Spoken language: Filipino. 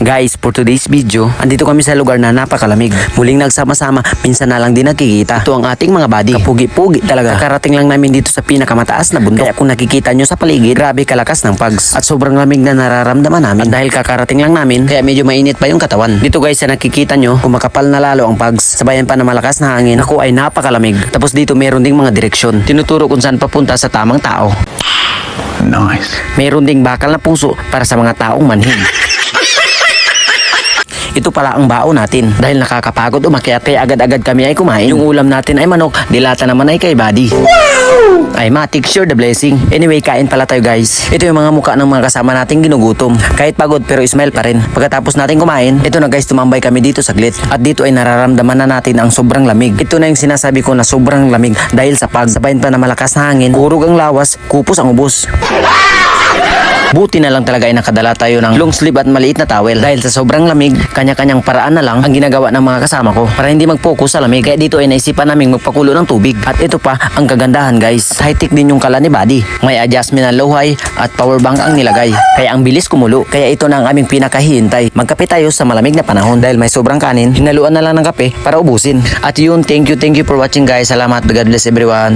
Guys, for today's video, andito kami sa lugar na napakalamig. Muling nagsama-sama, minsan na lang din nagkikita. Ito ang ating mga body. Kapugi-pugi talaga. Kakarating lang namin dito sa pinakamataas na bundok. Kaya kung nakikita nyo sa paligid, grabe kalakas ng pags. At sobrang lamig na nararamdaman namin. At dahil kakarating lang namin, kaya medyo mainit pa yung katawan. Dito guys, sa nakikita nyo, kumakapal na lalo ang pags. Sabayan pa na malakas na hangin. Ako ay napakalamig. Tapos dito meron ding mga direksyon. Tinuturo kung saan papunta sa tamang tao. Nice. Mayroon ding bakal na puso para sa mga taong manhid. Ito pala ang bao natin. Dahil nakakapagod umakyat kaya agad-agad kami ay kumain. Yung ulam natin ay manok, dilata naman ay kay buddy. Ay matik, sure the blessing. Anyway, kain pala tayo guys. Ito yung mga mukha ng mga kasama nating ginugutom. Kahit pagod pero smile pa rin. Pagkatapos natin kumain, ito na guys, tumambay kami dito saglit. At dito ay nararamdaman na natin ang sobrang lamig. Ito na yung sinasabi ko na sobrang lamig dahil sa pag sabayin pa na malakas na hangin, urog ang lawas, kupos ang ubos. Buti na lang talaga ay nakadala tayo ng long sleeve at maliit na towel. Dahil sa sobrang lamig, kanya-kanyang paraan na lang ang ginagawa ng mga kasama ko para hindi mag-focus sa lamig. Kaya dito ay naisipan namin magpakulo ng tubig. At ito pa, ang kagandahan guys, high-tech din yung kala ni Buddy. May adjustment na low high at power bank ang nilagay. Kaya ang bilis kumulo. Kaya ito na ang aming pinakahihintay. Magkape tayo sa malamig na panahon dahil may sobrang kanin. Hinaluan na lang ng kape para ubusin. At yun, thank you, thank you for watching guys. Salamat. God bless everyone.